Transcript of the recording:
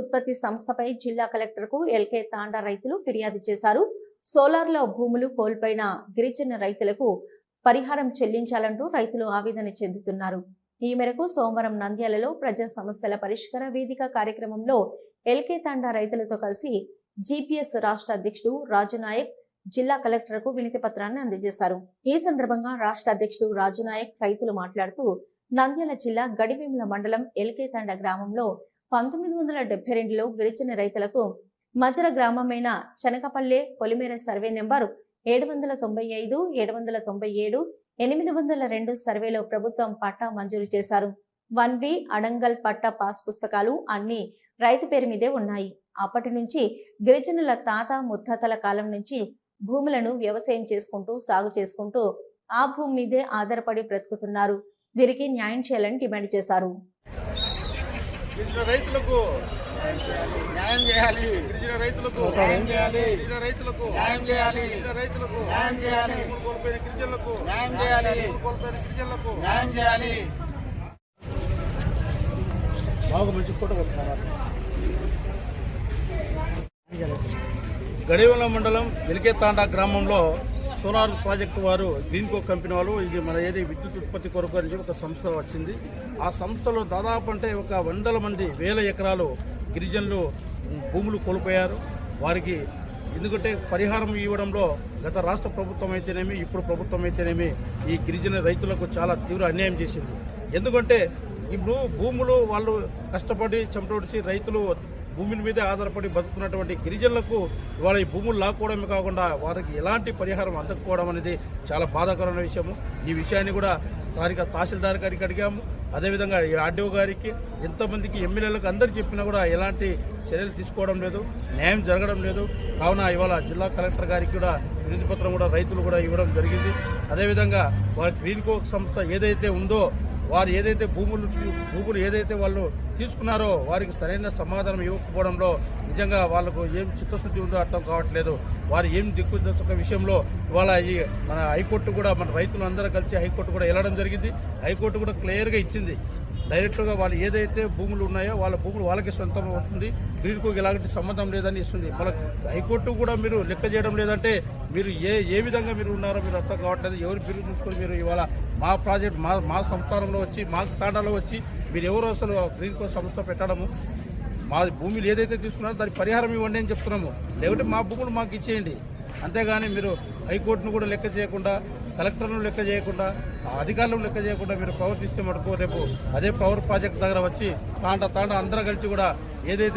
ఉత్పత్తి సంస్థపై జిల్లా కలెక్టర్కు ఎల్కే తాండా రైతులు ఫిర్యాదు చేశారు. సోలార్లో భూములు కోల్పోయిన గిరిజన రైతులకు పరిహారం చెల్లించాలంటూ రైతులు ఆవేదన చెందుతున్నారు. ఈ మేరకు సోమవారం నంద్యాలలో ప్రజా సమస్యల పరిష్కార వేదిక కార్యక్రమంలో ఎల్కే తాండా రైతులతో కలిసి జీపీఎస్ రాష్ట్ర అధ్యక్షుడు రాజునాయక్ జిల్లా కలెక్టర్కు వినతి పత్రాన్ని అందజేశారు. ఈ సందర్భంగా రాష్ట్ర అధ్యక్షుడు రాజునాయక్ రైతులు మాట్లాడుతూ నంద్యాల జిల్లా గడివేముల మండలం ఎల్కే తాండ గ్రామంలో పంతొమ్మిది వందల డెబ్బై రెండులో గిరిజన రైతులకు మజర గ్రామమైన చనకపల్లె పొలిమేర సర్వే నెంబరు ఏడు వందల తొంభై ఐదు ఏడు వందల తొంభై ఏడు ఎనిమిది వందల రెండు సర్వేలో ప్రభుత్వం పట్టా మంజూరు చేశారు. One B Adangal patta pass పుస్తకాలు అన్ని రైతు పేరు మీదే ఉన్నాయి. అప్పటి నుంచి గిరిజనుల తాత ముత్తాతల కాలం నుంచి భూములను వ్యవసాయం చేసుకుంటూ సాగు చేసుకుంటూ ఆ భూమి మీదే ఆధారపడి బ్రతుకుతున్నారు. వీరికి న్యాయం చేయాలని డిమాండ్ చేశారు. గిరిజన రైతులకు న్యాయం చేయాలి. గిరిజన రైతులకు న్యాయం చేయాలి. గిరిజన రైతులకు న్యాయం చేయాలి. గిరిజన రైతులకు న్యాయం చేయాలి. కోల్పోయిన గిరిజనులకు న్యాయం చేయాలి. కోల్పోయిన గిరిజనులకు న్యాయం చేయాలి. బాగా మంచి ఫోటో గడివల మండలం ఎలికేతాండా గ్రామంలో సోలార్ ప్రాజెక్టు వారు గ్రీన్కో కంపెనీ వాళ్ళు ఇది మన ఏది విద్యుత్ ఉత్పత్తి కొరకు అని ఒక సంస్థ వచ్చింది. ఆ సంస్థలో దాదాపు అంటే ఒక వందల మంది వేల ఎకరాలు గిరిజనులు భూములు కోల్పోయారు. వారికి ఎందుకంటే పరిహారం ఇవ్వడంలో గత రాష్ట్ర ప్రభుత్వం అయితేనేమి ఇప్పుడు ప్రభుత్వం అయితేనేమి ఈ గిరిజన రైతులకు చాలా తీవ్ర అన్యాయం చేసింది. ఎందుకంటే ఇప్పుడు భూములు వాళ్ళు కష్టపడి చెమటోడిచి రైతులు భూముల మీదే ఆధారపడి బతుకున్నటువంటి గిరిజనులకు ఇవాళ ఈ భూములు లాక్కోవడమే కాకుండా వారికి ఎలాంటి పరిహారం అందకపోవడం అనేది చాలా బాధాకరమైన విషయము. ఈ విషయాన్ని కూడా స్థానిక తహసీల్దార్ గారికి అడిగాము. అదేవిధంగా ఈ ఆర్డీఓ గారికి ఎంతమందికి ఎమ్మెల్యేలకు అందరికీ చెప్పినా కూడా ఎలాంటి చర్యలు తీసుకోవడం లేదు న్యాయం జరగడం లేదు. కావున ఇవాళ జిల్లా కలెక్టర్ గారికి కూడా వినతి పత్రం కూడా రైతులు కూడా ఇవ్వడం జరిగింది. అదేవిధంగా వారి గ్రీన్ కోక్ సంస్థ ఏదైతే ఉందో వారు ఏదైతే భూములు భూములు ఏదైతే వాళ్ళు తీసుకున్నారో వారికి సరైన సమాధానం ఇవ్వకపోవడంలో నిజంగా వాళ్ళకు ఏం చిత్తశుద్ధి ఉందో అర్థం కావట్లేదు. వారు ఏం దిక్కు దశక విషయంలో ఇవాళ ఈ మన హైకోర్టు కూడా మన రైతులు అందరూ కలిసి హైకోర్టు కూడా వెళ్ళడం జరిగింది. హైకోర్టు కూడా క్లియర్గా ఇచ్చింది. డైరెక్ట్గా వాళ్ళు ఏదైతే భూములు ఉన్నాయో వాళ్ళ భూములు వాళ్ళకి సొంతం వస్తుంది. గ్రీన్కు ఎలాంటి సంబంధం లేదని ఇస్తుంది. మన హైకోర్టు కూడా మీరు లెక్క చేయడం లేదంటే మీరు ఏ ఏ విధంగా మీరు ఉన్నారో మీరు అర్థం కావట్లేదు. ఎవరు పేరు చూసుకొని మీరు ఇవాళ మా ప్రాజెక్ట్ మా మా సంస్థానంలో వచ్చి మా తాండాలో వచ్చి మీరు ఎవరు అసలు గ్రీన్కో సంస్థ పెట్టడము? మా భూములు ఏదైతే తీసుకున్నారో దానికి పరిహారం ఇవ్వండి అని చెప్తున్నాము. లేకుంటే మా భూములు మాకు ఇచ్చేయండి. అంతేగాని మీరు హైకోర్టును కూడా లెక్క చేయకుండా కలెక్టర్ను లెక్క చేయకుండా అధికారులను లెక్క చేయకుండా మీరు ప్రవర్తిస్తే మటుకు రేపు అదే పవర్ ప్రాజెక్ట్ దగ్గర వచ్చి తాండ తాండ అందరం కలిసి కూడా ఏదైతే